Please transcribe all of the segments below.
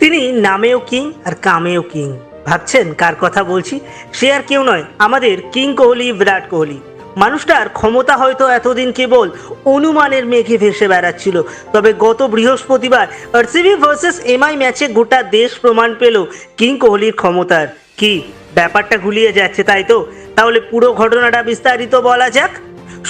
তিনি নামেও কিং আর কামেও কিং। ভাবছেন, কার কথা বলছি? সে আর কেউ নয়, আমাদের কিং কোহলি, বিরাট কোহলি। মানুষটার ক্ষমতা হয়তো এতদিন কেবল অনুমানের মেঘে ভেসে বেড়াচ্ছিল, তবে গত বৃহস্পতিবার আরসিবি ভার্সেস এমআই ম্যাচে গোটা দেশ প্রমাণ পেল কিং কোহলির ক্ষমতার। কি, ব্যাপারটা গুলিয়ে যাচ্ছে তাই তো? তাহলে পুরো ঘটনাটা বিস্তারিত বলা যাক।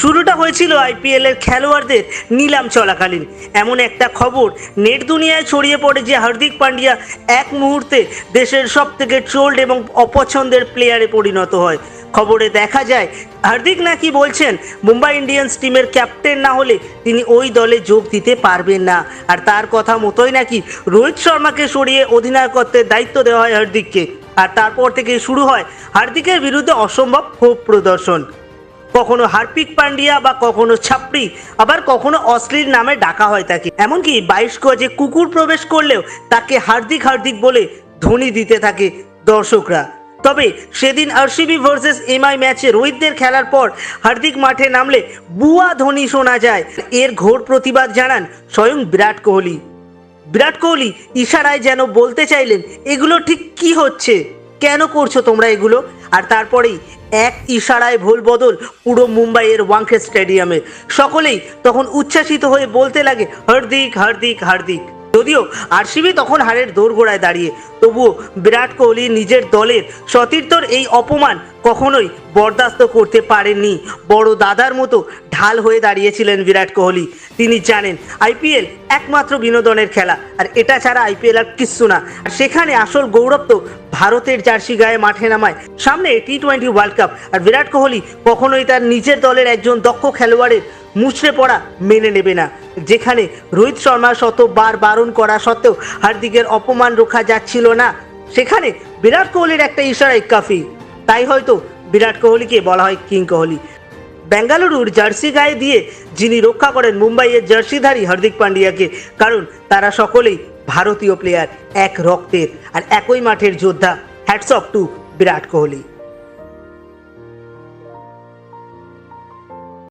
শুরুটা হয়েছিল আইপিএল এর খেলোয়াড়দের নিলাম চলাকালীন। এমন একটা খবর নেট দুনিয়ায় ছড়িয়ে পড়ে যে হার্দিক পান্ডিয়া এক মুহূর্তে দেশের সব থেকে ট্রোল্ড এবং অপছন্দের প্লেয়ারে পরিণত হয়। খবরে দেখা যায়, হার্দিক নাকি বলছেন, মুম্বাই ইন্ডিয়ান্স টিমের ক্যাপ্টেন না হলে তিনি ওই দলে যোগ দিতে পারবেন না। আর তার কথা মতোই নাকি রোহিত শর্মাকে সরিয়ে অধিনায়কত্বের দায়িত্ব দেওয়া হয় হার্দিককে। আর তারপর থেকে শুরু হয় হার্দিকের বিরুদ্ধে অসম্ভব ক্ষোভ প্রদর্শন। কখনো হারপিক পান্ডিয়া বা কখনো ছাপড়ি, আবার কখনো অশ্লীল নামে ডাকা হয় তাকে। এমনকি বাইশ গজে কুকুর প্রবেশ করলেও তাকে হার্দিক হার্দিক বলে ধ্বনি দিতে থাকে দর্শকরা। তবে সেদিন আরসিবি ভার্সেস এমআই ম্যাচে রোহিতদের খেলার পর হার্দিক মাঠে নামলে বুয়া ধ্বনি শোনা যায়। এর ঘোর প্রতিবাদ জানান স্বয়ং বিরাট কোহলি। বিরাট কোহলি ইশারায় যেন বলতে চাইলেন, এগুলো ঠিক কি হচ্ছে? কেন করছ তোমরা এগুলো? আর তারপরেই এক ইশারায় ভুল বদল পুরো মুম্বাইয়ের ওয়াংখে স্টেডিয়ামে। সকলেই তখন উচ্ছ্বাসিত হয়ে বলতে লাগে, হার্দিক হার্দিক হার্দিক। যদিও আরসিবি তখন হারের দোরগোড়ায় দাঁড়িয়ে, তবুও বিরাট কোহলি নিজের দলের সতীর্থর এই অপমান কখনোই বরদাস্ত করতে পারেননি। বড় দাদার মতো ঢাল হয়ে দাঁড়িয়েছিলেন বিরাট কোহলি। তিনি জানেন, আইপিএল একমাত্র বিনোদনের খেলা, আর এটা ছাড়া আইপিএল আর কিচ্ছু না। আর সেখানে আসল গৌরব তো ভারতের জার্সি গায়ে মাঠে নামায়। সামনে টি টোয়েন্টি ওয়ার্ল্ড কাপ আর বিরাট কোহলি কখনোই তার নিজের দলের একজন দক্ষ খেলোয়াড়ের মুচড়ে পড়া মেনে নেবে না। যেখানে রোহিত শর্মা শতবার বারণ করা সত্ত্বেও হার্দিকের অপমান রোখা যাচ্ছিল না, সেখানে বিরাট কোহলির একটা ইশারায় কাফি। তাই হয়তো বিরাট কোহলিকে বলা হয় কিং কোহলি। বেঙ্গালুরুর জার্সি গায়ে দিয়ে যিনি রক্ষা করেন মুম্বাইয়ের জার্সিধারী হার্দিক পান্ডিয়াকে, কারণ তারা সকলেই ভারতীয় প্লেয়ার এক রক্তের আর একই মাঠের যোদ্ধা hats off to Virat Kohli.